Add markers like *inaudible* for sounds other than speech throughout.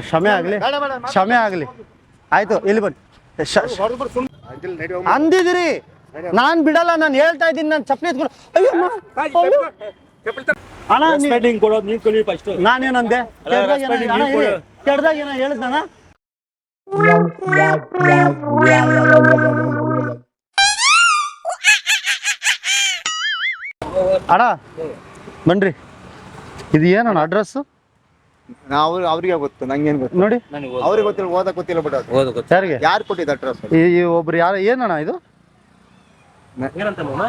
ಕ್ಷಮೆ ಆಗಲಿ. ಕ್ಷಮೆ ಆಗಲಿ. ಆಯ್ತು ಇಲ್ಲಿ ಬನ್ನಿ. ಅಂದಿದಿರಿ ನಾನ್ ಬಿಡಲ್ಲ ನಾನು ಹೇಳ್ತಾ ಇದ್ದೀನಿ ನಾನು ಚಪ್ಪಲಿ ಎತ್ಕೊಂಡು ಅಯ್ಯೋ ನಾನೇನಂದೆ? ಕೆಡ್ದಾಗ ಏನೋ- respect ಅಣ್ಣ, ಬನ್ರಿ. ಇದು ಏನಣ್ಣ ಅಡ್ರೆಸ್ ನಾವು ಅವ್ರಿಗೆ ಗೊತ್ತು ನಂಗೇನ್ ಗೊತ್ತು. ನೋಡಿ. ನನಗೆ ಅವ್ರಿಗೆ ಗೊತ್ತಿಲ್ಲ ಓದಕ್ ಗೊತ್ತಿಲ್ಲ ಬಿಡ ಓದು ಗೊತ್ತು ಯಾರಿಗೆ? ಯಾರು ಕೊಟ್ಟಿದ್ದ ಅಡ್ರೆಸ್? ಈ ಈ ಒಬ್ರು ಯಾರು ಏನಣ್ಣ ಇದು? ಏನಂತ ಮಾಮ?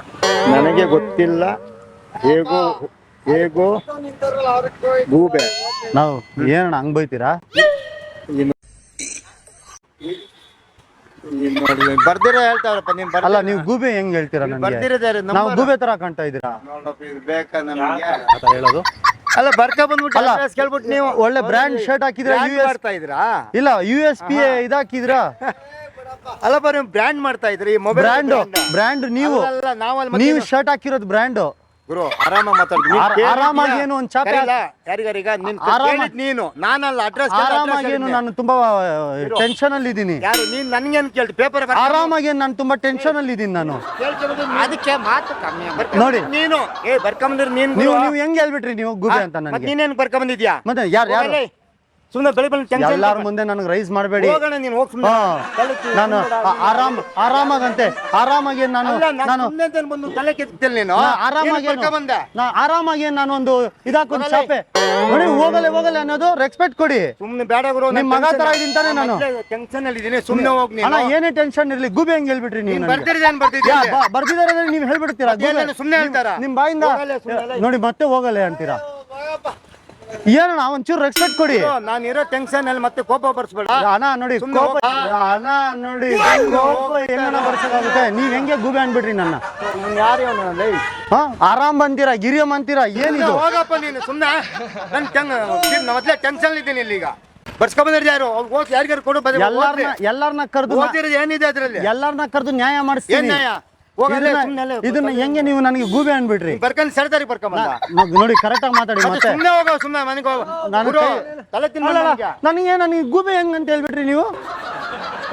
ನನಗೆ ಗೊತ್ತಿಲ್ಲ. ಹೇಗೋ ಹೇಗೋ. ಗೂಬೆ. ನಾವು ಏನಣ್ಣ ಹಂಗ್ ಬೈತೀರಾ? ಬರ್ದಿರ ಹೇಳ್ತಾರಪ್ಪ ನೀನ್ ಅಲ್ಲ ನೀವು ಗೂಬೆ ಹೆಂಗ್ ಹೇಳ್ತೀರಾ ನನಗೆ? ಬರ್ದಿರೋದಾರೆ ನಾವು ಗೂಬೆ ತರ ಕಾಣ್ತಾ ಇದೀರಾ ಬೇಕಾ ನಮಗೆ? ಹೇಳೋದು? ಅಲ್ಲ ಬರ್ಕ ಬಂದ್ಬಿಟ್ಟು ಅಲ್ಲ, ಕೇಳ್ಬಿಟ್ಟು ನೀವು ಒಳ್ಳೆ ಬ್ರ್ಯಾಂಡ್ ಶರ್ಟ್ ಹಾಕಿದ್ರ ಯು ಎಸ್ ಮಾಡ್ತಾ ಇದ್ರಾ ಇಲ್ಲ ಯು ಎಸ್ ಪಿ ಇದಾಕಿದ್ರ? *laughs* ಅಲ್ಲ ನೀವು ಬ್ರ್ಯಾಂಡ್ ಮಾಡ್ತಾ ಇದ್ರಿ ಮೊಬೈಲ್ ಬ್ರ್ಯಾಂಡ್ ಬ್ರ್ಯಾಂಡ್ ನೀವು. ಅಲ್ಲ ನಾವಲ್ಲಿ ನೀವು ಶರ್ಟ್ ಹಾಕಿರೋದು ಬ್ರ್ಯಾಂಡ್ ಗುರು ಆರಾಮ ಮಾತಾಡ್ತೀನಿ ಆರ- ಆರಾಮಾಗಿ ಏನು ಒಂದ್ ಚಾಪೆ ಯಾರಿಗಾರೀಗ ನಿನ್ ಆರಾಮ- ಕೇಳಿದ್ ನೀನು. ನಾನಲ್ಲ ಅಡ್ರೆಸ್ ಆರಾಮಾಗಿ ಏನು ನಾನು ತುಂಬಾ ಟೆನ್ಷನ್ ಅಲ್ಲಿ ಇದ್ದೀನಿ ಯಾರು ನೀನ್ ನನ್ಗೇನ್ ಕೇಳ್ತಿ? ಪೇಪರ್ ಆರಾಮಾಗಿ ಏನ್ ನಾನು ತುಂಬಾ ಟೆನ್ಷನ್ ಅಲ್ಲಿ ಇದ್ದೀನಿ ನಾನು. ಅದಕ್ಕೆ ಮಾತು ಕಮ್ಮಿ ನೋಡಿ. ನೀನು. ಏ ಬರ್ಕೊಂಬಂದ್ರೆ ನೀನ್ ನೀವು. ನೀವು ಹೆಂಗ್ ಹೇಳ್ಬಿಟ್ರಿ ನೀವು ಗುರು ಅಂತ ಮತ್ತ್ ನನಗೆ ನೀನೇನ್ ಬರ್ಕೊಂಬಂದಿದ್ಯಾ ಮತ್ತೆ ಯಾರು ಯಾರು? ಸುಮ್ಮನೆ ಬೆಳಿ ಬೆಳಿ ಟೆನ್ಷನ್ ಎಲ್ಲಾರ ಮುಂದೆ ನನಗೆ ರೈಸ್ ಮಾಡಬೇಡಿ. ಹೋಗೋಣ ನೀನು ಹೋಗ್ ಸುಮ್ಮನೆ ಹಾ. ನಾನು ಆ- ಆರಾಮ್ ಆರಾಮಾಗಂತೆ ಆರಾಮಾಗಿ ನಾನು ನಾನ್ ಬಂದು ತಲೆ ಕೆತ್ತಿಲ್ಲ ನೀನು? ನಾ ಆರಾಮಾಗಿ ಬರ್ಕೊಂಬಂದೆ? ನಾ ಆರಾಮಾಗಿ ನಾನು ಒಂದು ಇದಾಕು ಹೋಗಲ್ಲ. ಚಾಪೆ ನೋಡಿ ಹೋಗಲೆ ಹೋಗಲೆ ಅನ್ನೋದು ರೆಸ್ಪೆಕ್ಟ್ ಕೊಡಿ. ಸುಮ್ಮನೆ ಬೇಡ ಗುರು ನಿಮ್ ಮಗ ತರ ಇದೀನಿ ತಾನೇ ನಾನು? ಟೆನ್ಷನ್ ಅಲ್ಲಿ ಇದೀನಿ ಸುಮ್ಮನೆ ಹೋಗ್ ಅಣ್ಣ ನೀನು ಏನೇ ಟೆನ್ಷನ್ ಇರ್ಲಿ ಗುಬೆ ಹೆಂಗ್ ಹೇಳ್ಬಿಟ್ರಿ ನೀನು ನೀನ್ ನನಗೆ? ಬರ್ತಿರೋದು ಏನ್ ಯಾ, ಬ- ಅಂದ್ರೆ ನೀವು ಹೇಳ್ಬಿಡ್ತೀರಾ ಸುಮ್ಮನೆ ಸುಮ್ನೆ ಹೇಳ್ತಾರಾ? ನಿಮ್ ಬಾಯಿಂದ ಸುಮ್ನೆ. ನೋಡಿ ಮತ್ತೆ ಹೋಗಲೆ ಅಂತೀರಾ? ಏನಣ್ಣ ಒಂಚೂರು ರೆಸ್ಪೆಕ್ಟ್ ಕೊಡಿ. ನಾನು ಇರೋ ಟೆನ್ಷನ್ ಅಲ್ಲಿ ಮತ್ತೆ ಕೋಪ ಬರ್ಸ್ಬೇಡ. ಹಣ ನೋಡಿ ಕೋಪ ಹಣ ನೋಡಿ ಕೋಪ ಏನ ಬರ್ಸಕ್ಕಾಗುತ್ತೆ. ನೀವ್ ಹೆಂಗೆ ಗೂಬೆ ಅನ್ಬಿಡ್ರಿ ನನ್ನ? ಯಾರು? ಹಾ ಆರಾಮ್ ಬಂತೀರಾ ಗಿರಿಯಮ್ ಅಂತೀರಾ ಏನಿದು? ಹೋಗಪ್ಪ ನೀನು ಸುಮ್ನೆ. ನನ್ ಟೆನ್ ಮೊದ್ಲೇ ಟೆನ್ಷನ್ ಇದ್ದೀನಿ ಇಲ್ಲಿ ಈಗ. ಬರ್ಸ್ಕೊಂಬಂದ್ರೆ ಯಾರು? ಓದ್ ಯಾರಿಗಾರು ಕೊಡು ಬದಿ ಎಲ್ಲಾರ್ನ ಎಲ್ಲಾರ್ನ ಕರೆದು ಏನಿದೆ ಅದ್ರಲ್ಲಿ? ಎಲ್ಲಾರ್ನ ಕರೆದು ನ್ಯಾಯ ಏನ್ ಮಾಡಿಸ್ತೀನಿ ನ್ಯಾಯ? ಇದನ್ನ- ಹೆಂಗೆ ನೀವು ನನಗೆ ಗೂಬೆ ಅನ್ಬಿಟ್ರಿ? ಬರ್ಕೊಂಡು ಸೆಡ್ತಾರಿ ಬರ್ಕೊಂಬಂದ ನೋಡಿ ಕರೆಕ್ಟ್ ಆಗಿ ಮಾತಾಡಿ ಮತ್ತೆ ಸುಮ್ನೆ ಹೋಗೋ ಸುಮ್ನೆ ಮನೆಗೆ ಹೋಗು. ನಾನು ತಲೆ ತಿನ್ನ ಅಲ್ಲಲ್ಲ, ನನಗೆ. ನನಗೆ ಗೂಬೆ ಹೆಂಗ್ ಅಂತ ಹೇಳ್ಬಿಟ್ರಿ ನೀವು?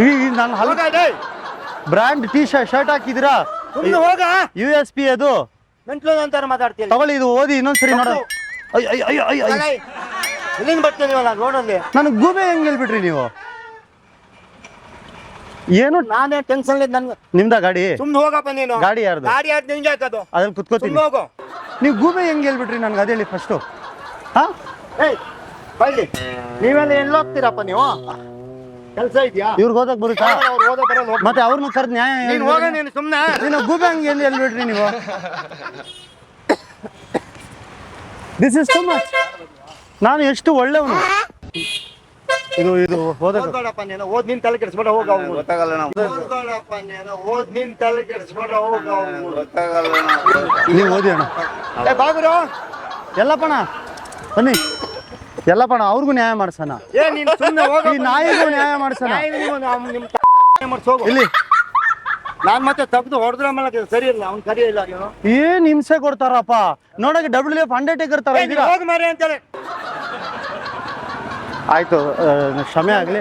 ಈ ನಾನು ಹಲ್ ಬ್ರ್ಯಾಂಡ್ ಟೀ ಶರ್ಟ್ ಶರ್ಟ್ ಹಾಕಿದಿರಾ ಸುಮ್ನೆ ಹೋಗ ಯು ಎಸ್ ಪಿ ಅದು? ಮೆಂಟ್ಲು ಅಂತಾರ ಮಾತಾಡ್ತೀಯ ತಗೊಳ್ಳಿ ಇದು ಓದಿ ಇನ್ನೊಂದ್ಸರಿ ನೋಡ ಅಯ್ಯ ಅಯ್ಯ ಅಯ್ಯ ಅಯ್ಯ ಅಯ್ಯ. ಎಲ್ಲಿಂದ ಬರ್ತೀನಿವಲ್ಲ ರೋಡಲ್ಲಿ. ನನಗೆ ಗೂಬೆ ಹೆಂಗ್ ಹೇಳ್ಬಿಟ್ರಿ ನೀವು? ಏನು? ನಾನೇ ಟೆನ್ಷನ್ ನನ್ಗೆ ನಿಮ್ದ ಗಾಡಿ? ಸುಮ್ನೆ ಹೋಗಪ್ಪ ನೀನು. ಗಾಡಿ ಯಾರ್ದು? ಗಾಡಿ ಯಾರು ನಿಂಗೆ ಹಾಕೋದು ಅದ್ರಲ್ಲಿ ಕುತ್ಕೋತೀನಿ. ಸುಮ್ನೆ ಹೋಗು. ನೀವು ಗೂಬೆ ಹೆಂಗ್ ಹೇಳ್ಬಿಟ್ರಿ ನನ್ಗೆ? ಅದೇಳಿ ಫಸ್ಟು ಹಾ? ಏಯ್ ಬೈಲಿ. ನೀವೆಲ್ಲ ಎಲ್ಲಿ ಹೋಗ್ತೀರಪ್ಪ ನೀವು? ಕೆಲಸ ಇದೆಯಾ? ಇವ್ರಿಗೆ ಹೋದಾಗ ಬರುತ್ತಾ? ಅವ್ರು ಓದೋ ಹೋಗು. ಮತ್ತೆ ಅವ್ರನ್ನ ಕರೆದು ನ್ಯಾಯ ನೀನ್ ಹೋಗ ನೀನು ಸುಮ್ನೆ. ನೀನು ಗೂಬೆ ಹಂಗೆ ಎಲ್ಲಿ ಹೇಳ್ಬಿಟ್ರಿ ನೀವು? ದಿಸ್ ಇಸ್ ಟು ಮಚ್ ನಾನು ಎಷ್ಟು ಒಳ್ಳೆಯವನು ಇದು ಇದು ಓದಕ್ಕೆ ಓದ್ಬೇಡಪ್ಪ ನೀನು ಓದ್ ನಿನ್ ತಲೆ ಕೆಡಿಸ್ಬೇಡ ಹೋಗ ಗೊತ್ತಾಗಲ್ಲ ನಾವು ಓದ್ಬೇಡಪ್ಪ ನೀನು ಓದ್ ನಿನ್ ತಲೆ ಕೆಡಿಸ್ಬೇಡ ಹೋಗ ಗೊತ್ತಾಗಲ್ಲ ನೀವು ಓದಿ ಅಣ್ಣ. ಏ ಎಲ್ಲಪ್ಪಣ ಬನ್ನಿ. ಎಲ್ಲಪ್ಪಣ ಅವ್ರಿಗೂ ನ್ಯಾಯ ಮಾಡ್ಸೋಣ. ಏ ನೀನ್ ಸುಮ್ನೆ ಹೋಗ ಈ ನಾಯಿಗೂ ನ್ಯಾಯ ಮಾಡ್ಸೋಣ. ನಿಮ್ಮ ಇಲ್ಲಿ. ನಾನ್ ಮತ್ತೆ ತಪ್ಪದು ಹೊಡೆದ್ರ ಮೇಲೆ ಸರಿ ಇಲ್ಲ ಅವ್ನ್ ಸರಿ ಇಲ್ಲ ಏನ್ ಹಿಂಸೆ ಕೊಡ್ತಾರಪ್ಪ? ನೋಡಕ್ಕೆ ಡಬ್ಲ್ಯೂ ಎಫ್ ಅಂಡರ್ಟೇಕರ್ ತರ ಹೋಗ್ ಮಾರಿ ಅಂತಾರೆ ಆಯ್ತು ಕ್ಷಮೆ ಆಗ್ಲಿ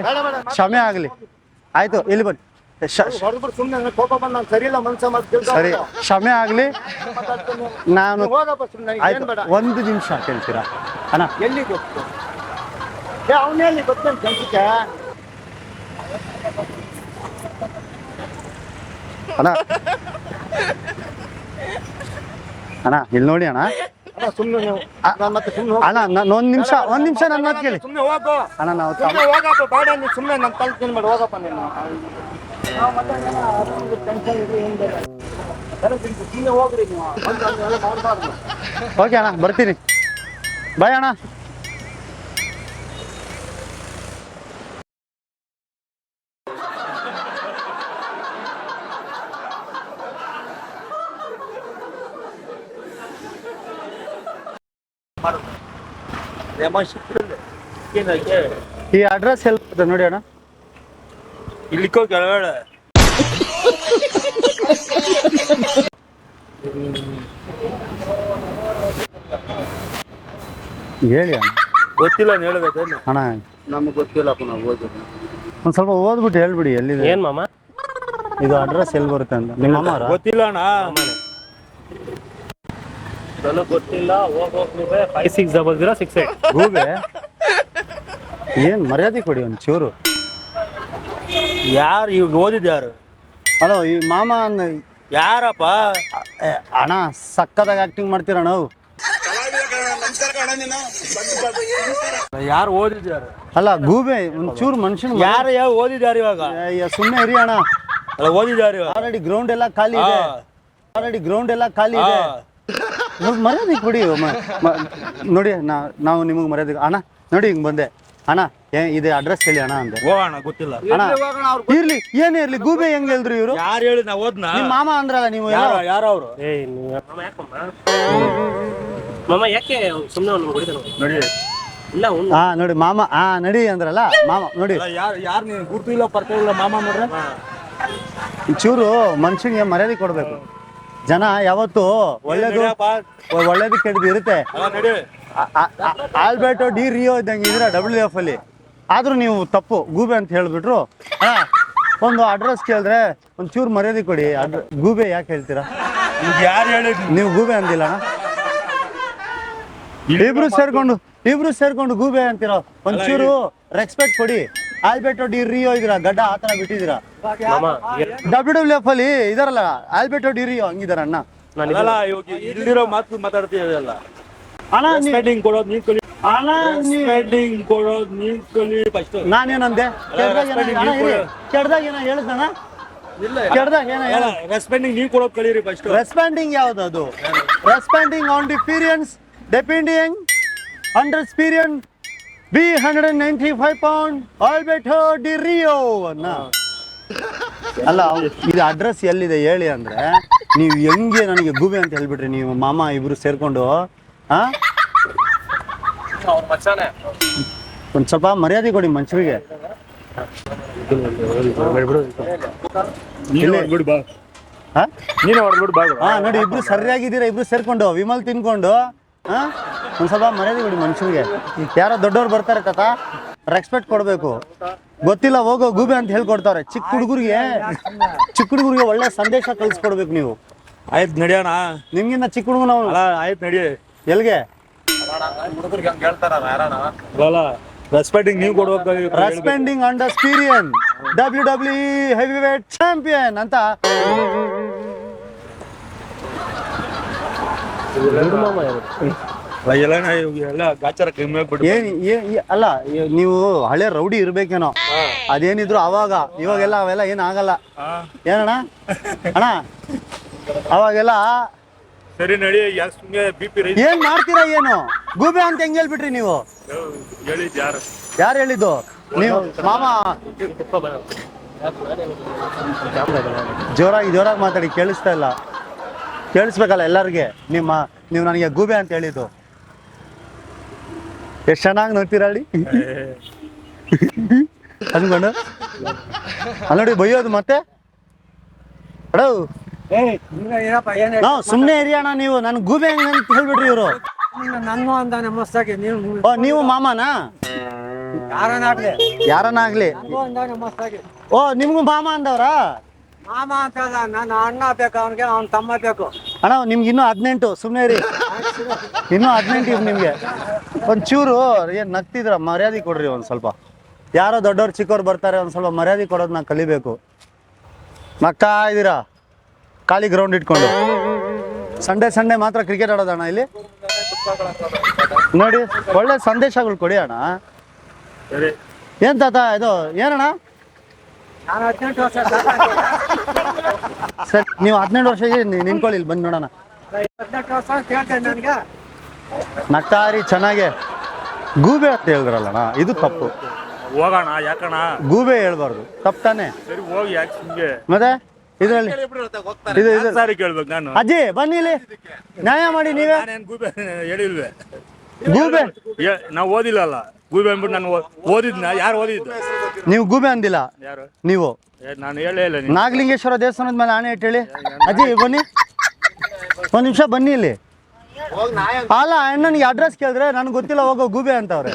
ಕ್ಷಮೆ ಆಗ್ಲಿ. ಆಯ್ತು ಇಲ್ಲಿ ಬನ್ನಿ. ಸರಿ ಕ್ಷಮೆ ಆಗ್ಲಿ. ನಾನು ಒಂದು ನಿಮಿಷ ಕೇಳ್ತೀರಾ? ಅಣ್ಣ. ಎಲ್ಲಿ ಗೊತ್ತು? ಏ ಅವನೇ ಅಲ್ಲಿ ಗೊತ್ತೇನು ಕೆಲ್ಸಕ್ಕೆ? ಅಣ್ಣ. ಅಣ್ಣ ಇಲ್ಲಿ ನೋಡಿ ಅಣ್ಣ. ನೀವು. ನಾನು ಮತ್ತೆ ಸುಮ್ಮನೆ ಅಣ್ಣ ನಾನು ಒಂದ್ ನಿಮಿಷ ಒಂದು ನಿಮಿಷ ನನ್ನ ಮಾತು ಕೇಳಿ. ಸುಮ್ಮನೆ ಹೋಗು. ಅಣ್ಣ ನಾವು ಸುಮ್ನೆ ಹೋಗಪ್ಪ ಬೇಡ ನೀನು ಸುಮ್ನೆ ನನ್ನ ತಲೆ ತಿನ್ಬೇಡ ಹೋಗಪ್ಪ ನೀನು. ಹೋಗ್ರಿ ನೀವು. ಓಕೆ ಅಣ್ಣ ಬರ್ತೀನಿ. ಬಾಯ್ ಅಣ್ಣ. ಈ ಅಡ್ರೆಸ್ ಎಲ್ಲಿ ನೋಡಿ ಅಣ್ಣ? ಇಲ್ಲಿಕೋ ಕೆಳಗಡೆ ಹೇಳಿ ಅಣ್ಣ. ಗೊತ್ತಿಲ್ಲ ಹೇಳ್ಬೇಕು ಅಣ್ಣ. ನಮಗೆ ಗೊತ್ತಿಲ್ಲಪ್ಪ ನಾವು ಓದಿದ್ದು ಒಂದು ಸ್ವಲ್ಪ ಓದ್ಬಿಟ್ಟು ಹೇಳ್ಬಿಡಿ ಎಲ್ಲಿದೆ? ಏನು ಮಾಮ? ಇದು ಅಡ್ರೆಸ್ ಎಲ್ಲಿ ಬರುತ್ತೆ ಅಂತ. ನಿಮ್ಮ ಗೊತ್ತಿಲ್ಲ ಅಣ್ಣ. ನನಗೆ ಗೊತ್ತಿಲ್ಲ five six double zero six eight ಗೂಬೆ ಏನು ಮರ್ಯಾದೆ ಕೊಡಿ ಒಂದು ಚೂರು. ಯಾರು ಇವಾಗ ಓದಿದ್ಯಾರು? ಹಲೋ ಈ ಮಾಮ ಅನ್ನ ಯಾರಪ್ಪ? ಏ, ಅಣ್ಣ ಸಕ್ಕದಾಗ ಆಕ್ಟಿಂಗ್ ಮಾಡ್ತೀರ ನಾವು? ಯಾರು ಓದಿದ್ಯಾರು? ಅಲ್ಲ ಗೂಬೆ ಒಂದು ಚೂರು ಮನುಷ್ಯನ ಯಾರು ಯಾವ ಓದಿದ್ಯಾರು ಇವಾಗ? ಸುಮ್ಮನೆ ಇರಿ ಅಣ್ಣ. ಅಲ್ಲ ಓದಿದ್ ಯಾರು ಇವಾಗ? ಆಲ್ರೆಡಿ ಗ್ರೌಂಡ್ ಎಲ್ಲ ಖಾಲಿ ಇದೆ. ಆಲ್ರೆಡಿ ಗ್ರೌಂಡ್ ಎಲ್ಲ ಖಾಲಿ ಇದೆ. ಹಾ. ಮರ್ಯಾದೆ ಕೊಡಿ ನೋಡಿ ನಾ ನಾವು ನಿಮಗೆ ಮರ್ಯಾದೆ ಅಣ್ಣ ನೋಡಿ ಹಿಂಗೆ ಬಂದೆ. ಅಣ್ಣ ಏ ಇದೆ ಅಡ್ರೆಸ್ ಹೇಳಿ ಅಣ್ಣ ಅಂದೆ. ಹೋಗೋಣ ಗೊತ್ತಿಲ್ಲ. ಅಣ್ಣ ಇರ್ಲಿ ಏನೇ ಇರ್ಲಿ ಗೂಬೆ ಹೆಂಗ್ ಹೇಳಿದ್ರು ಇವರು? ಯಾರು ಹೇಳಿ ನಾ ಓದ್ನಾ ನಿಮ್ಮ ಮಾಮ ಅಂದ್ರಲ್ಲ ನೀವು ಯಾರು ಯಾರು ಅವರು? ಮಾಮ ಯಾಕೆ ಸುಮ್ಮನೆ ಅವ್ನು ಹೊಡಿತಾನೆ ನೋಡಿ. ಇಲ್ಲ ಹಾ ನೋಡಿ ಮಾಮ ಹಾ ನಡಿ ಅಂದ್ರಲ್ಲ ಮಾಮ ನೋಡಿ. ಯಾರು ಯಾರು ನೀವು ಗುರ್ತು ಇಲ್ಲ ಪರಿಚಯ ಇಲ್ಲ ಮಾಮ ನೋಡ್ರೆ? ಚೂರು ಮನುಷ್ಯನಿಗೆ ಮರ್ಯಾದೆ ಕೊಡ್ಬೇಕು. ಜನ ಯಾವತ್ತು ಒಳ್ಳೇದು ಒಳ್ಳೇದು ಕೆಟ್ಟದ್ದು ಇರುತ್ತೆ. ಆಲ್ಬರ್ಟೋ ಡಿ ರಿಯೋ ಇದ್ದಂಗೆ ಇದ್ರೆ ಡಬ್ಲ್ಯೂ ಎಫ್ ಅಲ್ಲಿ. ಆದ್ರೂ ನೀವು ತಪ್ಪು ಗೂಬೆ ಅಂತ ಹೇಳ್ಬಿಟ್ರು. ಹಾ, ಒಂದು ಅಡ್ರೆಸ್ ಕೇಳಿದ್ರೆ ಒಂದು ಚೂರು ಮರ್ಯಾದೆ ಕೊಡಿ. ಅಡ್ರ ಗೂಬೆ ಯಾಕೆ ಹೇಳ್ತೀರಾ? ಈಗ ಯಾರು ಹೇಳಿದ್ರು ನೀವು ಗೂಬೆ ಅಂದಿಲ್ಲ? ಇಬ್ರು ಸೇರ್ಕೊಂಡು ಇಬ್ರು ಸೇರ್ಕೊಂಡು ಗೂಬೆ ಅಂತೀರ ಒಂಚೂರು ರೆಸ್ಪೆಕ್ಟ್ ಕೊಡಿ. ಆಲ್ಬರ್ಟೋ ಡಿ ರಿಯೋ ಇದ್ರ ಗಡ್ಡ ಆತರ ಬಿಟ್ಟಿದ್ದೀರಾ? ಮಾಮ ಡಬ್ಲ್ಯೂ ಡಬ್ಲ್ಯೂ ಎಫ್ ಅಲ್ಲಿ ಇದಾರಲ್ಲ ಆಲ್ಬರ್ಟೋ ಡಿ ರಿಯೋ ಹಂಗಿದಾರ ಅಣ್ಣ. ಅಲ್ಲ ಇವಾಗ ಇಲ್ಲಿರೋ ಮಾತು ಮಾತಾಡ್ತೀಯಲ್ಲ ಅಣ್ಣ ಸ್ಪೆಂಡಿಂಗ್ ಕೊಡೋದು ನೀನ್ ಕಲಿ ಅಣ್ಣ ಸ್ಪೆಂಡಿಂಗ್ ಕೊಡೋದು ನೀನ್ ಕಲಿ ಫಸ್ಟ್ ನಾನೇನಂದೆ? ಕೆಡ್ದಾಗ ಏನೋ- ಹೇಳಿದ್ನಣ್ಣ ಕೆಡ್ದಾಗ ಏನೋ ಹೇಳ ರೆಸ್ಪೆಂಡಿಂಗ್ ನೀವ್ ಕೊಡೋದು ಕಲೀರಿ ಫಸ್ಟ್ ರೆಸ್ಪಾಂಡಿಂಗ್ ಯಾವ್ದು ಅದು? Responding on difference depending under experience B hundred ninety five pound Alberto de Rio ಅನ್ನ. ಅಲ್ಲ ಇದು ಅಡ್ರೆಸ್ ಎಲ್ಲಿದೆ ಹೇಳಿ ಅಂದ್ರೆ ನೀವು ಹೆಂಗೆ ನನಗೆ ಗೂಬೆ ಅಂತ ಹೇಳ್ಬಿಟ್ರಿ ನೀವು ಮಾಮ ಇಬ್ರು ಸೇರ್ಕೊಂಡು ಹಾ ಒಂದ್ ಸ್ವಲ್ಪ ಮರ್ಯಾದೆ ಕೊಡಿ ಮನುಷ್ಯರಿಗೆ ಹಾ ನೋಡಿ ಇಬ್ರು ಸರಿಯಾಗಿದ್ದೀರಾ ಇಬ್ರು ಸೇರ್ಕೊಂಡು ವಿಮಲ್ ತಿನ್ಕೊಂಡು ಹಾ? ಒಂದ್ ಸ್ವಲ್ಪ ಮರ್ಯಾದೆ ಬಿಡಿ ಮನುಷ್ಯರಿಗೆ ಯಾರೋ ದೊಡ್ಡವ್ರು ಬರ್ತಾರೆ ತಾತ ರೆಸ್ಪೆಕ್ಟ್ ಕೊಡ್ಬೇಕು. ಗೊತ್ತಿಲ್ಲ ಹೋಗೋ ಗೂಬೆ ಅಂತ ಹೇಳ್ಕೊಡ್ತಾರೆ. ಚಿಕ್ಕ ಹುಡುಗರಿಗೆ ಚಿಕ್ಕ ಹುಡುಗರಿಗೆ ಒಳ್ಳೆ ಸಂದೇಶ ಕಳಿಸ್ಕೊಡ್ಬೇಕು ನೀವು. ಆಯ್ತು ನಡೆಯೋಣ ನಿಮ್ಗಿಂತ ಚಿಕ್ಕ ಹುಡುಗ ನಾವು ಅಲ್ಲ ಆಯ್ತು ನಡಿ. ಯಾರಣ ರೆಸ್ಪೆಕ್ಟಿಂಗ್ ನೀವು ಕೊಡ್ಬೇಕು responding under experience W W heavyweight champion ಅಂತ. ಎಲ್ಲ ಎಲ್ಲ ಗಾಚಾರ ಕಮ್ಮಿ ಆಗ್ಬಿಟ್ಟು ಏನ್ ಏ- ಏ- ಅಲ್ಲ ಏ- ನೀವು ಹಳೆ ರೌಡಿ ಇರ್ಬೇಕೇನೋ? ಅದೇನಿದ್ರು ಅವಾಗ ಇವಾಗೆಲ್ಲ ಅವೆಲ್ಲ ಏನ್ ಆಗಲ್ಲ. ಏನಣ್ಣ? ಅಣ್ಣ ಅವಾಗೆಲ್ಲ ಸರಿ ನಡಿ ಯಾಕೆ ಸುಮ್ಮನೆ ಬಿ ಪಿ ರೈಸ್ ಏನ್ ಮಾಡ್ತೀರಾ ಏನು? ಗೂಬೆ ಅಂತ ಹೆಂಗ್ ಹೇಳ್ಬಿಟ್ರಿ ನೀವು? ಹೇಳಿದ್ ಯಾರು? ಯಾರು ಹೇಳಿದ್ದು? ನೀವು ಮಾಮ. ಜೋರಾಗಿ ಜೋರಾಗಿ ಮಾತಾಡಿ ಕೇಳಿಸ್ತಾ ಇಲ್ಲ. ಕೇಳಿಸ್ಬೇಕಲ್ಲ ಎಲ್ಲರಿಗೆ. ನಿಮ್ಮ ನೀವು ನನಗೆ ಗೂಬೆ ಅಂತ ಹೇಳಿದ್ದು. ಎಷ್ಟು ಚೆನ್ನಾಗಿ ನೋಡ್ತೀರಾ ಅಂದ್ಕೊಂಡು ಅನ್ಕೊಂಡು ಅಲ್ಲಿ ನೋಡಿ ಬೈಯೋದು ಮತ್ತೆ? ಅಡೋ ನಾವು ಸುಮ್ಮನೆ ಹಿರಿಯಣ ನೀವು. ನನ್ ಗೂಬೆ ಹೆಂಗ್ ಅಂತ ಹೇಳ್ಬಿಟ್ರಿ ಇವರು. ನೀವು ನೀವು ಮಾಮನಾ? ಯಾರನ್ನಾಗ್ಲಿ ಓ ನಿಮ್ಗೂ ಮಾಮ ಅಂದವ್ರಾ? ಮಾಮ ಅಂತ ನನ್ನ ಅಣ್ಣ ಬೇಕು ಅವನಿಗೆ ಅವ್ನ ತಮ್ಮ ಬೇಕು. ಅಣ್ಣ, ನಿಮ್ಗೆ ಇನ್ನೂ ಹದಿನೆಂಟು ಸುಮ್ಮನೆ ರೀ ಇನ್ನೂ ಹದಿನೆಂಟು ಇವ್ ನಿಮಗೆ. ಒಂಚೂರು ಏನು ನಗ್ತಿದ್ರ ಮರ್ಯಾದೆ ಕೊಡ್ರಿ ಒಂದು ಸ್ವಲ್ಪ. ಯಾರೋ ದೊಡ್ಡವ್ರು ಚಿಕ್ಕವ್ರು ಬರ್ತಾರೆ, ಒಂದು ಸ್ವಲ್ಪ ಮರ್ಯಾದೆ ಕೊಡೋದನ್ನ ಕಲಿಬೇಕು. ನಗ್ತಾ ಇದ್ದೀರಾ? ಖಾಲಿ ಗ್ರೌಂಡ್ ಇಟ್ಕೊಂಡು. ಸಂಡೇ ಸಂಡೇ ಮಾತ್ರ ಕ್ರಿಕೆಟ್ ಆಡೋದಣ್ಣ ಇಲ್ಲಿ? ನೋಡಿ, ಒಳ್ಳೆ ಸಂದೇಶಗಳು ಕೊಡಿ ಅಣ್ಣ. ಏನ್ ತಾತ, ಇದು, ಏನಣ್ಣ? ನಾನು ಹದಿನೆಂಟು ವರ್ಷ ಸರ್ ನೀವು ಹದಿನೆಂಟು ವರ್ಷ ನಿನ್ಕೊಳ್ಳಿ ನೀ- ನಿಂತ್ಕೊಳ್ಳಿ ಇಲ್ಲಿ ಬಂದು ನೋಡೋಣ. ಹದಿನೆಂಟು ವರ್ಷ ನನಗೆ ಚೆನ್ನಾಗೆ. ಗೂಬೆ ಅಂತ ಹೇಳಿದ್ರಲ್ಲಣ್ಣ ಇದು ತಪ್ಪು. ಹೋಗೋಣ ಯಾಕಣ ಗೂಬೆ ಹೇಳ್ಬಾರ್ದು ತಪ್ಪು ತಾನೆ. ಸರಿ ಹೋಗಿ ಯಾಕೆ ಸುಮ್ಗೆ ಮತ್ತೆ? ಇದರಲ್ಲಿ ಇದು ಇದು ಸಾರಿ ಕೇಳ್ಬೇಕು ನಾನು. ಅಜ್ಜಿ ಬನ್ನಿ ಇಲ್ಲಿ. ನ್ಯಾಯ ಮಾಡಿ ನೀವೇ. ಗೂಬೆ ಹೇಳಿಲ್ವೇ? ಗೂಬೆ? ನಾವು ಓದಿಲ್ಲ ಅಲ್ಲ. ಗೂಬೆ ಅಂದ್ಬಿಟ್ಟು ನಾನು ಓದಿದ್ನ? ಯಾರು ಓದಿದ್ದು? ನೀವು ಗೂಬೆ ಅಂದಿಲ್ಲ? ಯಾರು? ನೀವು? ನಾನು ಹೇಳೇ ಇಲ್ಲ ನಾಗಲಿಂಗೇಶ್ವರ ದೇವಸ್ಥಾನದ ಮೇಲೆ ಆಣೆ ಇಟ್ಟು ಹೇಳಿ. ಅಜ್ಜಿ ಬನ್ನಿ. ಒಂದು ನಿಮಿಷ ಬನ್ನಿ ಇಲ್ಲಿ. ಅಲ್ಲ ಅಣ್ಣನಿಗೆ ಅಡ್ರೆಸ್ ಕೇಳಿದ್ರೆ ನನಗೆ ಗೊತ್ತಿಲ್ಲ ಹೋಗೋ ಗೂಬೆ ಅಂತವ್ರೆ.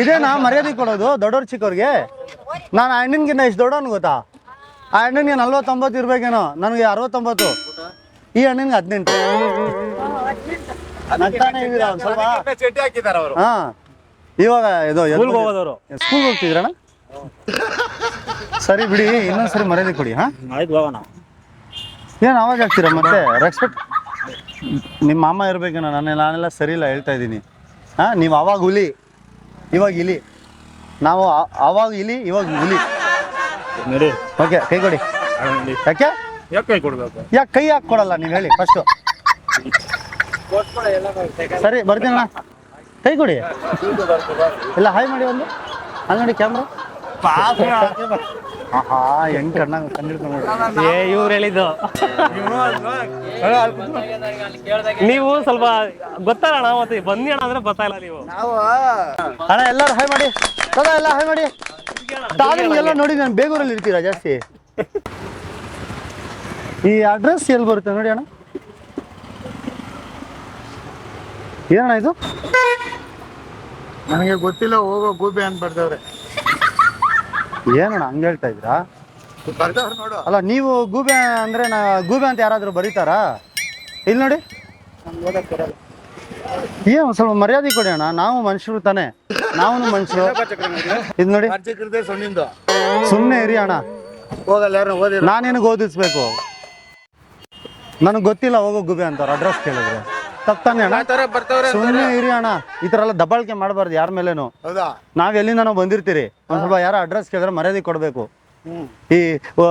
ಇದೇನಾ ಮರ್ಯಾದೆ ಕೊಡೋದು ದೊಡ್ಡವ್ರ ಚಿಕ್ಕವ್ರಿಗೆ ನಾನು ಆ ಅಣ್ಣನಿಗಿನ್ನ ಎಷ್ಟು ದೊಡ್ಡವನು ಗೊತ್ತಾ? ಆ ಅಣ್ಣನಿಗೆ ನಲ್ವತ್ತೊಂಬತ್ತು ಇರ್ಬೇಕೇನೋ? ನನಗೆ ಅರವತ್ತೊಂಬತ್ತು. ಈ ಅಣ್ಣನಿಗೆ ಹದಿನೆಂಟು. ನಗ್ತಾನೆ ಇದೀರಾ ಒಂದ್ ಸ್ವಲ್ಪ ಚಡ್ಡಿ ಹಾಕಿದಾರ ಅವರು. ಹಾ. ಇವಾಗ ಇದು ಸ್ಕೂಲ್ಗೆ ಹೋಗೋದವರು. ಸ್ಕೂಲ್ ಹೋಗ್ತಿದ್ರಣ್ಣ? ಸರಿ ಬಿಡಿ ಇನ್ನೊಂದ್ಸರಿ ಮರ್ಯಾದೆ ಕೊಡಿ ಹಾ? ಆಯ್ತು ಹೋಗೋಣ. ಏನು ಅವಾಗ ಆಗ್ತೀರಾ ಮತ್ತೆ? ರೆಸ್ಪೆಕ್ಟ್ ನಿಮ್ಮ ಮಾಮ ಇರ್ಬೇಕೇನೋ ನಾನು ನಾನೆಲ್ಲ ಸರಿ ಇಲ್ಲ ಹೇಳ್ತಾ ಇದ್ದೀನಿ. ಹಾ ನೀವು ಅವಾಗ ಹುಲಿ ಇವಾಗ ಇಲಿ. ನಾವು ಆ- ಅವಾಗ ಇಲಿ ಇವಾಗ ಹುಲಿ. ನೋಡಿ. ಓಕೆ ಕೈ ಕೊಡಿ. ಯಾಕೆ? ಯಾಕೆ ಕೈ ಕೊಡ್ಬೇಕು? ಯಾಕೆ ಕೈ ಹಾಕಿ ಕೊಡಲ್ಲ ನೀವು ಹೇಳಿ ಫಸ್ಟು ಸರಿ ಬರ್ತೀನಣ್ಣ ಕೈ ಕೊಡಿ. ಇಲ್ಲ ಹಾಯ್ ಮಾಡಿ ಒಂದು. ಅಲ್ಲಿ ನೋಡಿ ಕ್ಯಾಮ್ರಾ ಆಹಾ ಹೆಂಗ್ ಕಣ್ಣಾಗ ನೋಡಿ ಏ ಇವ್ರು ಹೇಳಿದ್ದು. ನೀವು ಸ್ವಲ್ಪ ಗೊತ್ತಲ್ಲ ಮತ್ತೆ ಬನ್ನಿ ಅಣ್ಣ ಅಂದ್ರೆ ಗೊತ್ತಾಯಿಲ್ಲ ನೀವು. ಅಣ್ಣ ಎಲ್ಲರೂ ಹಾಯ್ ಮಾಡಿ. ಸದಾ ಎಲ್ಲ ಹಾಯ್ ಮಾಡಿ. ತಾವು ಎಲ್ಲ ನೋಡಿ ನಾನು ಬೇಗೂರಲ್ಲಿ ಇರ್ತೀರಾ ಜಾಸ್ತಿ? ಈ ಅಡ್ರೆಸ್ ಎಲ್ಲಿ ಬರುತ್ತೆ ನೋಡಿ ಅಣ್ಣ? ಏನಣ್ಣ ಇದು? ನನಗೆ ಗೊತ್ತಿಲ್ಲ ಹೋಗೋ ಗೂಬೆ ಅಂತ ಬರ್ದವ್ರೆ. ಏನಣ್ಣ ಹಂಗೆ ಹೇಳ್ತಾ ಇದ್ರಾ ಬರ್ದವ್ರು ನೋಡು. ಅಲ್ಲ ನೀವು ಗೂಬೆ ಅಂದ್ರೆ ನಾ ಗೂಬೆ ಅಂತ ಯಾರಾದರೂ ಬರೀತಾರಾ? ಇಲ್ಲಿ ನೋಡಿ. ಏನು ಒಂದ್ ಸ್ವಲ್ಪ ಮರ್ಯಾದೆ ಕೊಡಿ ಅಣ್ಣ. ನಾವು ಮನುಷ್ಯರು ತಾನೆ. ನಾವು ಮನುಷ್ಯರು. ಇದು? ನೋಡಿ. ಸುಮ್ನೆ ಸೊನ್ನಿಂದು ಸುಮ್ಮನೆ ಇರಿ ಅಣ್ಣ. ಹೋಗಲ್ಲ ಯಾರು ಓದಿರ. ನಾನೇನಿಗೆ ಓದಿಸ್ಬೇಕು. ನನಗೆ ಗೊತ್ತಿಲ್ಲ ಹೋಗೋ ಗುಬೆ ಅಂತಾರೆ. ಅಡ್ರೆಸ್ ಕೇಳಿದ್ರೆ. ತಪ್ತಾನೆ ಅಣ್ಣ? ಸುಮ್ಮನೆ ಇರಿ ಅಣ್ಣ. ಈ ತರ ಎಲ್ಲ ದಬ್ಬಾಳಿಕೆ ಮಾಡಬಾರ್ದು ಯಾರ ಮೇಲೇನು. ಹೌದಾ? ನಾವ್ ಎಲ್ಲಿಂದ ನಾವು ಬಂದಿರ್ತೀರಿ. ಒಂದ್ ಸ್ವಲ್ಪ ಯಾರ ಅಡ್ರೆಸ್ ಕೇಳಿದ್ರೆ ಮರ್ಯಾದೆ ಕೊಡ್ಬೇಕು. ಈ ಆ,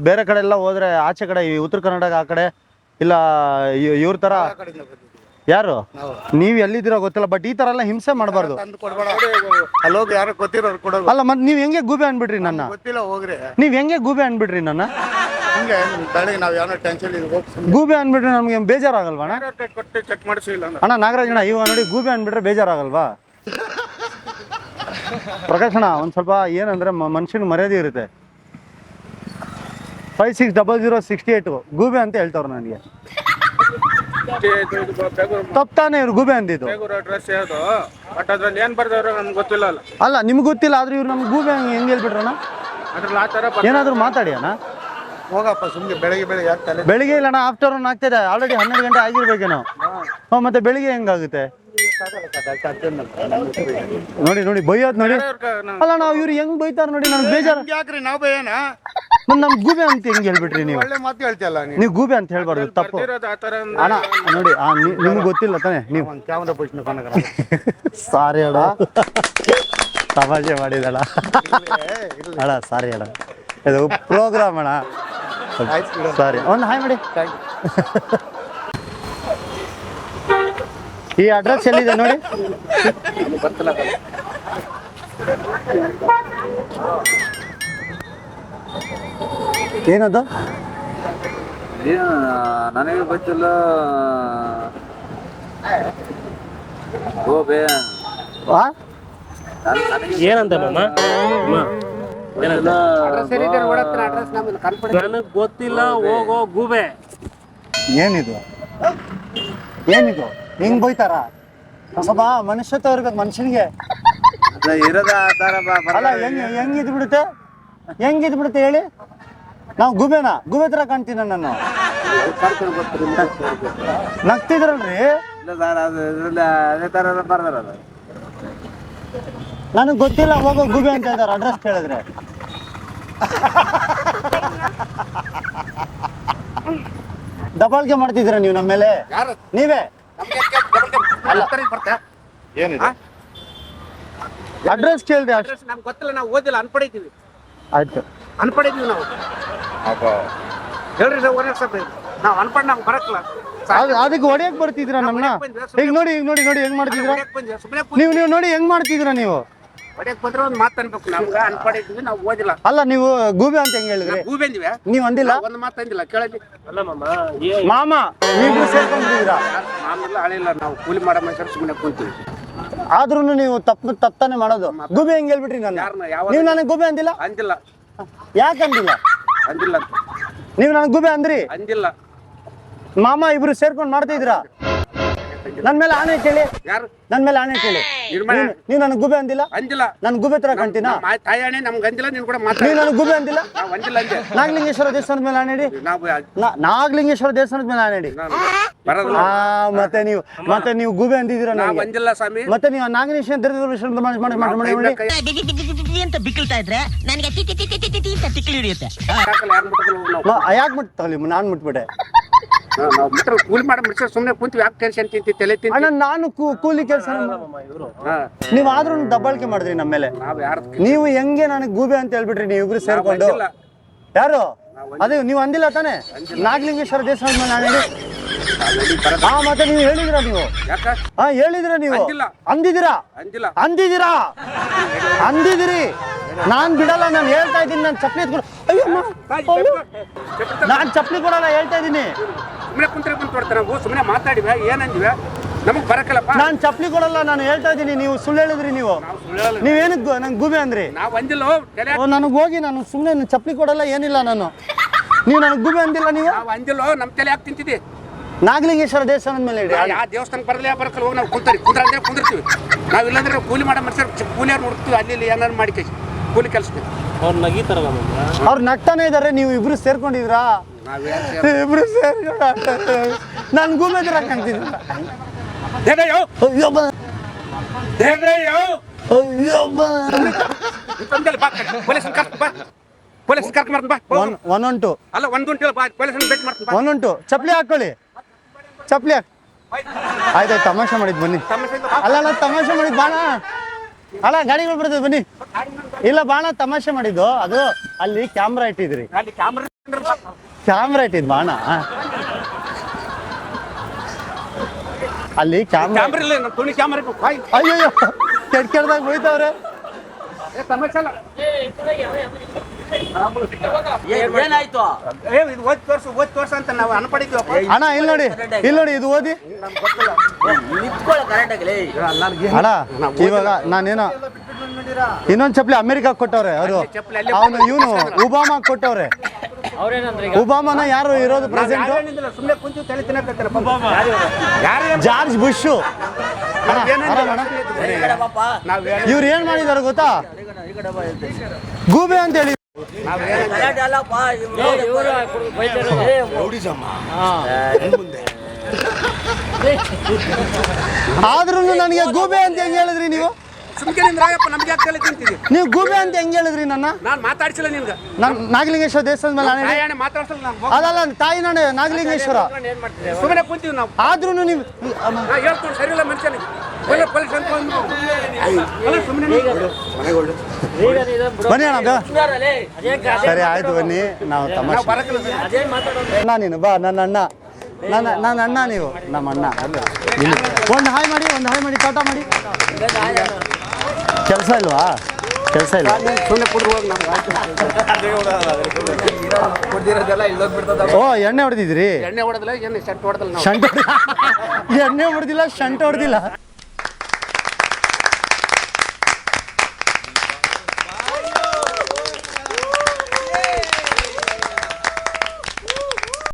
ಬೇರೆ ಕಡೆ ಎಲ್ಲ ಹೋದ್ರೆ ಆಚೆ ಕಡೆ ಈ ಉತ್ತರ ಕರ್ನಾಟಕ ಆ ಕಡೆ ಇಲ್ಲ ಇವ್ರ ತರ. ಯಾರು? ನೀವು. ಎಲ್ಲಿದ್ದೀರೋ ಗೊತ್ತಿಲ್ಲ ಬಟ್ ಈ ತರ ಎಲ್ಲ ಹಿಂಸೆ ಮಾಡಬಾರ್ದು. ಯಾರು ಗೊತ್ತಿರೋರು ಕೊಡೋದು. ಅಲ್ಲ ಮತ್ತೆ ನೀವ್ ಹೆಂಗೆ ಗೂಬೆ ಅನ್ಬಿಡ್ರಿ ನನ್ನ? ಗೊತ್ತಿಲ್ಲ ಹೋಗ್ರಿ. ನೀವ್ ಹೆಂಗೆ ಗೂಬೆ ಅನ್ಬಿಡ್ರಿ ನನ್ನ? ಹಿಂಗೆ ಬೆಳಗ್ಗೆ ನಾವು ಟೆನ್ಷನ್ ಗೂಬೆ ಅನ್ಬಿಟ್ರೆ ನಮ್ಗೆ ಬೇಜಾರಾಗಲ್ವಾ ಅಣ್ಣ? ಕೊಟ್ಟು ಚೆಕ್ ಮಾಡಿಸಿಲ್ಲ ಅಣ್ಣ ನಾಗರಾಜ್ ಅಣ್ಣ ಇವಾಗ ನೋಡಿ ಗೂಬೆ ಅನ್ಬಿಟ್ರೆ ಬೇಜಾರಾಗಲ್ವಾ? ಪ್ರಕಾಶ್ ಅಣ್ಣ ಒಂದ್ ಸ್ವಲ್ಪ ಏನಂದ್ರೆ ಮನುಷ್ಯನ ಮರ್ಯಾದೆ ಇರುತ್ತೆ. Five six double zero sixty eight ಗೂಬೆ ಅಂತ ಹೇಳ್ತಾವ್ರು ನನಗೆ. ತಪ್ತಾನೆ ಇವ್ರು ಗೂಬೆ ಅಂದಿದ್ದು? ಅಡ್ರೆಸ್ ಯಾವುದು? ಬಟ್ ಅದ್ರಲ್ಲಿ ಏನ್ ಬರ್ದವ್ರು ನಮ್ಗೆ ಗೊತ್ತಿಲ್ಲ ಅಲ್ಲ. ಅಲ್ಲ ನಿಮ್ಗೆ ಗೊತ್ತಿಲ್ಲ ಆದ್ರೆ ಇವ್ರು ನಮ್ಗೆ ಗೂಬೆ ಹಂಗೆ ಹೆಂಗೆ ಹೇಳ್ಬಿಟ್ರಣ ಅದ್ರಲ್ಲಿ ಆ ತರ ಏನಾದ್ರು ಮಾತಾಡಿ ಅಣ್ಣ. ಹೋಗಪ್ಪ ಸುಮ್ಗೆ ಬೆಳಿಗ್ಗೆ ಬೆಳಿಗ್ಗೆ ಆಗ್ತಾ ತಲೆ ಬೆಳಿಗ್ಗೆ ಇಲ್ಲ ಅಣ್ಣ ಆಫ್ಟರ್ನೂನ್ ಆಗ್ತಿದೆ ಆಲ್ರೆಡಿ ಹನ್ನೆರಡು ಗಂಟೆ ಆಗಿರ್ಬೇಕೇನೋ. ಹ್ಞೂ ಮತ್ತೆ ಬೆಳಿಗ್ಗೆ ಹೆಂಗಾಗುತ್ತೆ ನೋಡಿ ನೋಡಿ ಬೈಯೋದ್ ನೋಡಿ. ಅಲ್ಲ ನಾವು ಇವ್ರು ಹೆಂಗ್ ಬೈತಾರ ನೋಡಿ ನನ್ಗೆ ಬೇಜಾರು ಯಾಕ್ರಿ ನಾವು ಭಯನ ಮತ್ತೆ ನಮ್ ಗೂಬೆ ಅಂತ ಹೆಂಗ್ ಹೇಳ್ಬಿಟ್ರಿ ನೀವು? ಒಳ್ಳೆ ಮಾತು ಹೇಳ್ತಿಯಲ್ಲ ನೀವು ನೀವು ಗೂಬೆ ಅಂತ ಹೇಳ್ಬಾರ್ದು ತಪ್ಪು. ಬರ್ದಿರೋದು ಆ ತರ ಅಣ್ಣ ನೋಡಿ ಆ, ನಿ- ನಿಮ್ಗೆ ಗೊತ್ತಿಲ್ಲ ತಾನೆ ನೀವು. ಒಂದು ಕ್ಯಾಮ್ರಾ ಪೋಷಣೆ ಕೊನಗರ ಸಾರಿ ಅಡ *laughs* ತಮಾಷೆ ಮಾಡಿದಳ ಅಡ ಸಾರಿ ಅಡ ಇದು ಪ್ರೋಗ್ರಾಮ್ ಅಣ್ಣ. ಸಾರಿ. ಒಂದು ಹಾಯ್ ಮಾಡಿ. ಈ ಅಡ್ರೆಸ್ ಎಲ್ಲಿದೆ ನೋಡಿ? ಏನದು? ಏನು ನನಗೆ ಗೊತ್ತಿಲ್ಲ. ಗೋಬೆ ಆ? ಏನಂತ ಮಾಮ? ಅಮ್ಮ, ಏನಂತ? ನನಗ್ ಗೊತ್ತಿಲ್ಲ ಹೋಗೋ ಗೂಬೆ. ಏನಿದು? ಏನಿದು? ಹಿಂಗ್ ಬೈತಾರ? ಸ್ವಲ್ಪ ಮನುಷ್ಯತ್ವ ಇರ್ಬೇಕು ಮನುಷ್ಯನಿಗೆ? ಅದ ಇರೋದ ಆ ಥರ ಬ- ಬರ- ಅಲ್ಲ ಹೆಂಗ್ ಹೆಂಗ್ ಇದ್ ಬಿಡುತ್ತೆ ಹೆಂಗ್ ಇದ್ ಬಿಡುತ್ತೆ ಹೇಳಿ? ನಾವು ಗುಬೆನಾ? ಗುಬೆ ತರ ಕಾಣ್ತೀನ ನಾನು. ನಗ್ತಿದ್ರಲ್ರಿ? ಇಲ್ಲ ಸರ್ ಅದು ಅದೇ ಥರ ಬರ್ದಾರ ಅದು. ನನಗೆ ಗೊತ್ತಿಲ್ಲ ಹೋಗೋ ಗುಬೆ ಅಂತ ಇದಾರೆ ಅಡ್ರೆಸ್ ಕೇಳಿದ್ರೆ. ದಬಾಳ್ಕೆ ಮಾಡ್ತಿದ್ದೀರ ನೀವು ನಮ್ಮ ಮೇಲೆ? ಯಾರು? ನೀವೇ? ಏನಿದೆ ಅಡ್ರೆಸ್ ಕೇಳಿದೆ ಅಡ್ರೆಸ್ ನಮ್ಗೆ ಗೊತ್ತಿಲ್ಲ ನಾವು ಓದಿಲ್ಲ ಅನ್ಪಡಿತೀವಿ. ಆಯ್ತು. ಅನ್ಪಡಿದ್ವಿ ನಾವು. ಹೇಳ್ರಿ ಸರ್ ಓನರ್ ಸರ್ ನಾವು ಅನ್ಪಡ್ ನಮ್ಗೆ ಬರಕ್ಲ. ಅದ್- ಅದಕ್ಕೆ ಹೊಡಿಯಕ್ ಬರ್ತಿದ್ರ ನನ್ನ? ಈಗ ನೋಡಿ ಈಗ ನೋಡಿ ನೋಡಿ ಹೆಂಗ್ ಮಾಡ್ತಿದ್ರ ಸುಮ್ಮನೆ ನೀವು ನೀವು ನೋಡಿ ಹೆಂಗ್ ಮಾಡ್ತಿದ್ರ ನೀವು? ಹೊಡ್ಯಕ್ ಬಂದ್ರೆ ಒಂದು ಮಾತು ಅನ್ಬೇಕು ನಮ್ಗೆ ಅನ್ಪಡಿದ್ವಿ ನಾವು ಓದಿಲ್ಲ. ಅಲ್ಲ ನೀವು ಗೂಬೆ ಅಂತ ಹೆಂಗ್ ಹೇಳಿದ್ರಿ? ಹೂ ಬಂದಿವೆ ನೀವ್ ಅಂದಿಲ್ಲ? ಒಂದು ಮಾತು ಅಂದಿಲ್ಲ ಕೇಳಿ ಅಲ್ಲ ಮಾಮ ಏ ಮಾಮ ನೀವು ಸೇರ್ಕೊಂಡಿದ್ದೀರಾ? ನಾನೆಲ್ಲ ಹಳಿಲ್ಲ ನಾವು ಕೂಲಿ ಮಾಡೋ ಮನುಷ್ಯರು ಸುಮ್ಮನೆ ಕೂತೀವಿ. ಆದ್ರೂ ನೀವು ತಪ್ಪು ತಪ್ಪಾನೆ ಮಾಡೋದು. ಗುಬೆ ಹೆಂಗ್ ಹೇಳ್ಬಿಟ್ರಿ ನನ್ನ? ನೀವು ನನಗೆ ಗುಬಿ ಅಂದಿಲ್ಲ? ಅಂದಿಲ್ಲ. ಯಾಕೆ ಅಂದಿಲ್ಲ? ಅಂದಿಲ್ಲ. ನೀವು ನನಗೆ ಗುಬಿ ಅಂದ್ರಿ? ಅಂದಿಲ್ಲ. ಮಾಮ ಇಬ್ರು ಸೇರ್ಕೊಂಡು ಮಾಡ್ತಿದ್ದೀರಾ ನನ್ ಮೇಲೆ ಆಣೆ ಕೇಳಿ. ಯಾರು? ನನ್ ಮೇಲೆ ಆಣೆ ಕೇಳಿ. ನಿರ್ಮಾಣ. ನೀನ್- ನೀವ್ ನನಗ್ ಗುಬೆ ಅಂದಿಲ್ಲ? ಅಂದಿಲ್ಲ. ನನ್ ಗುಬೆ ತರ ಕಂಟಿನ? ನಮ್ಮ ತಾಯಿ ಅಣ್ಣೆ ನಮ್ಗೆ ಅಂದಿಲ್ಲ ನೀನು ಕೂಡ ನೀವ್ ನೀನು ನನಗ್ ಗುಬೆ ಅಂದಿಲ್ಲ? ನಾವು ಅಂದಿಲ್ಲ ಅಂದೆ. ನಾಗಲಿಂಗೇಶ್ವರ ದೇವಸ್ಥಾನದ ಮೇಲೆ ಆಣೆ ಇಡಿ. ನಾವು ನಾ- ನಾಗಲಿಂಗೇಶ್ವರ ದೇವಸ್ಥಾನದ ಮೇಲೆ ಆಣೆ ಇಡಿ. ನಾನು ಬರೋದಿಲ್ಲ ಆ ಮತ್ತೆ ನೀವು ಮತ್ತೆ ನೀವು ಗುಬೆ ಅಂದಿದ್ದೀರಾ ನಾವು ನನಗೆ? ಅಂದಿಲ್ಲ ಸ್ವಾಮಿ. ಮತ್ತೆ ನೀವು ನಾಗಲಿಂಗೇಶ್ವರ ದರ್ಶನ ಮಾಡಿ ಮಾಡಿ ಮಾಡಿ ಮಾಡಿ ಮಾಡಿ ಅಂತ ಬಿಕ್ಕಳ್ತಾ ಇದ್ರೆ ನನಗೆ ಟಿ ಟಿ ಟಿ ಟಿ ಟಿ ಟಿ ಅಂತ ತಿಕ್ಲಿ ಹಿಡಿಯುತ್ತೆ. ಯಾಕೆ ಮುಟ್ ತಗೊಳ್ಳಿ ನಾನ್ ಮುಟ್ಬಿಟ್ಟೆ. ನಾವು ಮುಟ್ಟ ಕೂಲಿ ಮಾಡಿ ಮಿಡ್ಸ ಸುಮ್ಮನೆ ಕುಂತೀವಿ ಯಾಕೆ ಟೆನ್ಷನ್ ತಿಂತಿ ತಲೆ ತಿಂತಿ ಅಣ್ಣ ನಾನು ಕೂ- ಕೂಲಿ ಕೆಲಸ ನೀವ್ ಆದ್ರೂ ದಬ್ಬಾಳಿಕೆ ಮಾಡಿದ್ರಿ ನಮ್ಮ ಮೇಲೆ. ನಾವು ಯಾರು ನೀವು ಹೆಂಗೆ ನನಗೆ ಗೂಬೆ ಅಂತ ಹೇಳ್ಬಿಟ್ರಿ ನೀವು ಇಬ್ರು ಸೇರ್ಕೊಂಡು. ಅಂದಿಲ್ಲ. ಯಾರು? ಅದೇ ನೀವು ಅಂದಿಲ್ಲ ತಾನೆ? ನಾಗಲಿಂಗೇಶ್ವರ ದೇವಸ್ಥಾನ ಮೇಲೆ ನಾನು ಹೇಳಿ. ಹಾ ಮತ್ತೆ ನೀವು ಹೇಳಿದಿರಾ ನೀವು? ಯಾಕ? ಹಾ ಹೇಳಿದಿರ ನೀವು? ಅಂದಿಲ್ಲ. ಅಂದಿದ್ದೀರಾ ಅಂದಿಲ್ಲ. ಅಂದಿದ್ದೀರಾ ಅಂದಿದ್ದೀರಿ ನಾನ್ ಬಿಡಲ್ಲ ನಾನು ಹೇಳ್ತಾ ಇದ್ದೀನಿ ನಾನು ಚಪ್ಪಲಿ ಎತ್ಕೊಂಡು ಅಯ್ಯಮ್ಮ ಅಯ್ಯೋ. ನಾನ್ ಚಪ್ಪಲಿ ಕೊಡಲ್ಲ ಹೇಳ್ತಾ ಇದ್ದೀನಿ. ಸುಮ್ಮನೆ ಕುಂತ್ರೆ ಕುಂತ್ ಕೊಡ್ತಾರೆ ನಾವು ಸುಮ್ಮನೆ ಮಾತಾಡಿವೆ ಏನಂದಿವೆ? ನಮಗ್ ಬರಕಲ್ಲಪ್ಪ? ನಾನ್ ಚಪ್ಪಲಿ ಕೊಡಲ್ಲ ನಾನು ಹೇಳ್ತಾ ಇದ್ದೀನಿ ನೀವು ಸುಳ್ಳು ಹೇಳಿದ್ರಿ ನೀವು. ನೀವೇನಕ್ಕೆ ನಂಗೆ ಗೂಬೆ ಅಂದ್ರಿ? ನಾವು ಅಂದಿಲ್ಲ ತಲೆ ನನಗೆ ಹೋಗಿ ನಾನು ಸುಮ್ಮನೆ ಚಪ್ಪಲಿ ಕೊಡಲ್ಲ ಏನಿಲ್ಲ ನಾನು. ನೀವು ನನಗೆ ಗುಬೆ ಅಂದಿಲ್ಲ ನೀವು? ನಾವು ಅಂದಿಲ್ಲ ನಮ್ಮ ತಲೆ ಯಾಕೆ ತಿಂತಿದ್ದಿ. ನಾಗಲಿಂಗೇಶ್ವರ ದೇವಸ್ಥಾನದ ಮೇಲೆ ಇಡಿ ಆ ದೇವಸ್ಥಾನಕ್ಕೆ ಬರಲೇ ಬರಕಲ್ಲ ಹೋಗಿ ನಾವು ಕುಂತಾರಿ. ಕುಂದ್ರ ಅಂದ್ರೆ ಕುಂದಿರ್ತೀವಿ ನಾವು ಇಲ್ಲಾಂದ್ರೆ ಕೂಲಿ ಮಾಡೋ ಮನುಷ್ಯರು ಕೂಲಿಯಾರು ನೋಡ್ತೀವಿ ಅಲ್ಲಿ ಇಲ್ಲಿ ಏನಾರು ಮಾಡಿ ಕೈ ಕೂಲಿ ಕೆಲಸಕ್ಕೆ ಅವ್ರು ನಗೀತಾರ ಅವ್ರು ನಗ್ತಾನೆ ಇದಾರೆ ನೀವು ಇಬ್ರು ಸೇರ್ಕೊಂಡಿದ್ರಾ? ಇಬ್ರು ಸೇರ್ಕೊಂಡು ನನ್ ಗುಬೆ ತರ ಅಯ್ಯೋ ಬಾ. ಕರ್ಕ ಮಾಡ್ತೀನಿ ಬಾ. One one one two. ಅಲ್ಲ ಒಂದು ಅಂತೇಳಿ ಬಾ ಪೊಲೀಸನ್ ಭೇಟಿ ಮಾಡ್ತೀನಿ ಬಾ. One one two. ಚಪ್ಪಲಿ ಹಾಕೊಳ್ಳಿ. ಚಪ್ಪಲಿ ಆಯ್ತು ಆಯ್ತಾಯ್ತು ತಮಾಷೆ ಮಾಡಿದ್ ಬನ್ನಿ. ಅಲ್ಲ ಅಲ್ಲ ತಮಾಷೆ ಮಾಡಿದ್ ಬಾಣ. ಅಲ್ಲ ಗಾಡಿಗಳು ಬರ್ತದೆ ಬನ್ನಿ. ಇಲ್ಲ ಬಾಣ ತಮಾಷೆ ಮಾಡಿದ್ದು. ಅದು ಅಲ್ಲಿ ಕ್ಯಾಮ್ರಾ ಇಟ್ಟಿದ್ರಿ ಕ್ಯಾಮ್ರಾ ಇದ್ ಇಟ್ಟಿದ್ ಬಾಣ ಅಲ್ಲಿ ಕ್ಯಾಮ್ರಾ ಕ್ಯಾಮ್ರಾ ಇಲ್ಲ ತುಣಿ ಕ್ಯಾಮ್ರಾ ಅಯ್ಯಯ್ಯೋ ಕೆಟ್ಟ ಕೆಟ್ಟದಾಗ ಹೋಯ್ತವ್ರೆ. ಏ ಸಮಸ್ಯೆ ಅಲ್ಲ ಏನಾಯ್ತು? ಏ ಇದು ಓದಿ ತೋರ್ಸು ಓದಿ ತೋರ್ಸು ಅಂತ ನಾವು ಅಣ್ಣ ಇಲ್ಲಿ ನೋಡಿ ಇಲ್ಲಿ ನೋಡಿ ಇದು ಓದಿ. ನಿಂತ್ಕೊಳ್ಳ ಕರೆಕ್ಟ್ ಆಗಲಿ ಅಣ್ಣ ಇವಾಗ ನಾನೇನೋ ಇನ್ನೊಂದ್ ಚಪ್ಲಿ ಅಮೆರಿಕಾ ಕೊಟ್ಟವ್ರೆ ಅವರು ಅವನು ಇವನು ಉಬಾಮಾ ಕೊಟ್ಟವ್ರೆ. ಉಬಾಮಾನ ಯಾರು ಇರೋದು ಪ್ರೆಸೆಂಟ್ ಸುಮ್ಮನೆ ಕುಂತು ತಲೆ ತಿನ್ನಕತ್ತಾರ ಯಾರು ಜಾರ್ಜ್ ಬುಷ್ ಇವ್ರು ಏನ್ ಮಾಡಿದಾರೆ ಗೊತ್ತಾ? ಗೂಬೆ ಅಂತ ಹೇಳಿ ಆದ್ರೂ ನನಗೆ ಗೂಬೆ ಅಂತ ಹೆಂಗ್ ಹೇಳಿದ್ರಿ ನೀವು? ಸುಮ್ಕೆ ನಿಂದ್ರಾಯಪ್ಪ ನಮ್ಗೆ ಯಾಕೆ ತಲೆ ತಿಂತಿದ್ವಿ ನೀವು ಗೂಬೆ ಅಂತ ಹೆಂಗ್ ಹೇಳಿದ್ರಿ ನನ್ನ? ನಾನು ಮಾತಾಡ್ಸಿಲ್ಲ ನಿನ್ಗೆ. ನನ್ ನಾಗಲಿಂಗೇಶ್ವರ ದೇವಸ್ಥಾನದ ಮೇಲೆ ಮಾತಾಡ್ಸಲ್ಲ ನಾನು? ಅದಲ್ಲ ತಾಯಿ ನಾನೇ ನಾಗಲಿಂಗೇಶ್ವರ. ಸುಮ್ಮನೆ ಕುಂತೀವಿ ನಾವು. ಆದ್ರೂ ನೀವು ನಾ ಹೇಳ್ಕೊಂಡು ಸರಿ ಇಲ್ಲ ಮನುಷ್ಯನಿಗೆ. ಒಳ್ಳೆ ಪೊಲೀಸ್ ಅಂತ ಅಲ್ಲ ಸುಮ್ಮನೆ ಬನ್ನಿ ಅಣ್ಣ ಬಾ. ಸರಿ ಆಯ್ತು ಬನ್ನಿ. ನಾವು ನಾವು ತಮಾಷೆ ಬರಕಿಲ್ಲ ಸರ್. ಅಣ್ಣ ನೀನು ಬಾ ನನ್ನ ಅಣ್ಣ. ನನ್ನ ನನ್ನ ಅಣ್ಣ ನೀವು ನಮ್ಮ ಅಣ್ಣ. ಒಂದು ಹಾಯ್ ಮಾಡಿ ಒಂದು ಹಾಯ್ ಮಾಡಿ ಟಾಟಾ ಮಾಡಿ. ಕೆಲಸ ಇಲ್ವಾ? ಕೆಲಸ ಇಲ್ಲ. ಓ ಎಣ್ಣೆ ಹೊಡೆದಿದ್ರಿ? ಎಣ್ಣೆ ಹೊಡೆದಿಲ್ಲ ನಾವು. ಶಂಟ್ ಎಣ್ಣೆ ಹೊಡೆದಿಲ್ಲ ಶಂಟ್ ಹೊಡೆದಿಲ್ಲ.